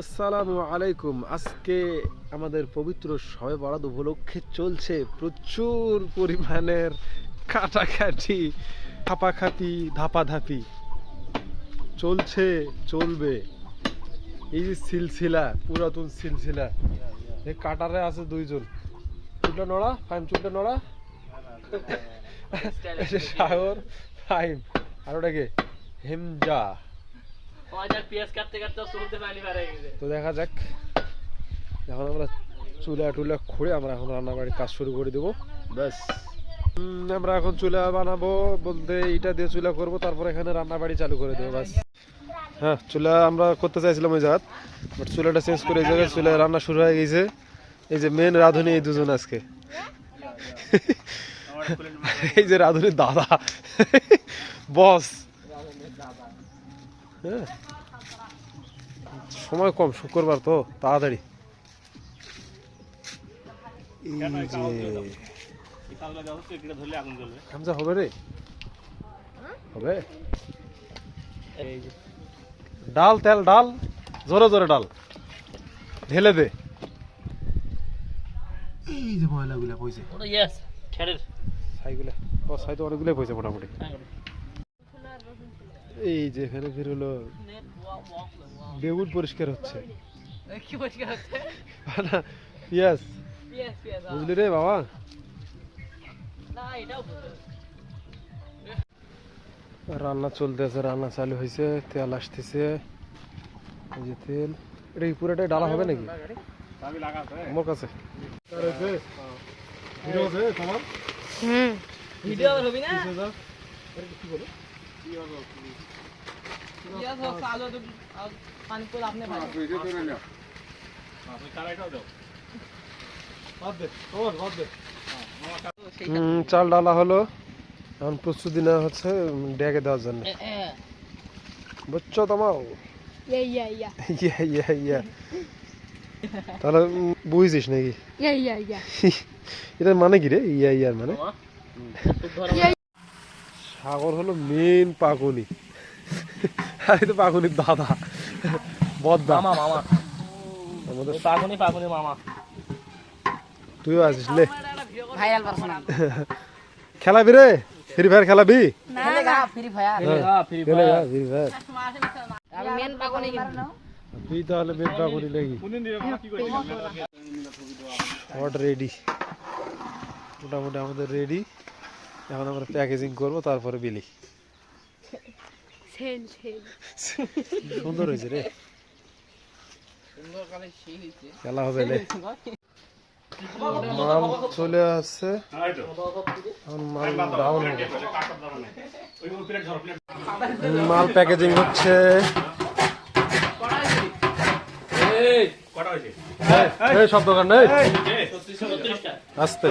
আসসালামু আলাইকুম। আজকে আমাদের পবিত্র শবে বরাদ উপলক্ষে চলছে প্রচুর পরিমাণের কাটাকাটি খাপাখাপি ধাপাধাপি। চলছে চলবে। এই যে সিলসিলা পুরাতন সিলসিলা। এই কাটারে আছে দুইজন। চুলটা নড়া ফাইম চুলটা নড়া। এই যে সাগর ফাইম। আর ওটাকে হেমজা। তো দেখা যাক। এখন আমরা চুলা টুলা খুঁড়ে আমরা এখন রান্না বাড়ির কাজ শুরু করে দেবো। ব্যাস। আমরা এখন চুলা বানাবো বলতে ইটা দিয়ে চুলা করব, তারপর এখানে রান্না বাড়ি চালু করে দেবো, ব্যাস। হ্যাঁ চুলা আমরা করতে চাইছিলাম ওই জায়গা বাট চুলাটা চেঞ্জ করে এই জায়গায় চুলা রান্না শুরু হয়ে গেছে। এই যে মেন রাঁধুনি এই দুজন আজকে। এই যে রাঁধুনির দাদা। বস। হ্যাঁ সময় কম শুক্রবার তো তাড়াতাড়ি। হামজা হবে রে। হবে। ডাল তেল ডাল জোরে জোরে ডাল। ঢেলে দে। এই যে ময়লাগুলা পয়সে ওটা ইয়েস ছেড়ের ও ছাই তো অনেকগুলো পয়সে মোটামুটি এই যে এখানে ফির হলো বেগুন পরিষ্কার হচ্ছে। কি পরিষ্কার বুঝলি রে বাবা? রান্না চলতেছে রান্না চালু হয়েছে তেল আসতেছে। এই যে তেল এটা কি পুরোটাই ডালা হবে নাকি? আমার কাছে। ভিডিও হবে না? পেঁয়াজ হোক চাল ডালা হলো। এখন প্রস্তুতি নেওয়া হচ্ছে ড্যাগে দেওয়ার জন্য। বুঝছ তোমাও. ইয়া ইয়া ইয়া। তাহলে বুঝিস নাকি. এটার মানে কি রে? ইয়া ইয়ার মানে? সাগর হলো মেন পাকুনি আর এই তো পাকুনির দাদা। বদ্দা। মামা মামা। আমাদের পাগুনি পাগুনি মামা। তুইও আছিস লে। Viral personal. খেলাবি রে? ফ্রি ফায়ার খেলাবি ফ্রি ফায়ার ফ্রি খেলেগা ফ্রি ফায়ার আমি মেন পাগুনি তুই তাহলে মেন পাকুনি নাকি? হট রেডি মোটামুটি আমাদের রেডি এখন আমরা প্যাকেজিং করব তারপরে বিলি. সুন্দর হয়েছে রে। খেলা হবে রে। মাল চলে আসছে। এখন মাল ডাউন মাল প্যাকেজিং হচ্ছে। এই, এই, সব দোকান নেই আসতে।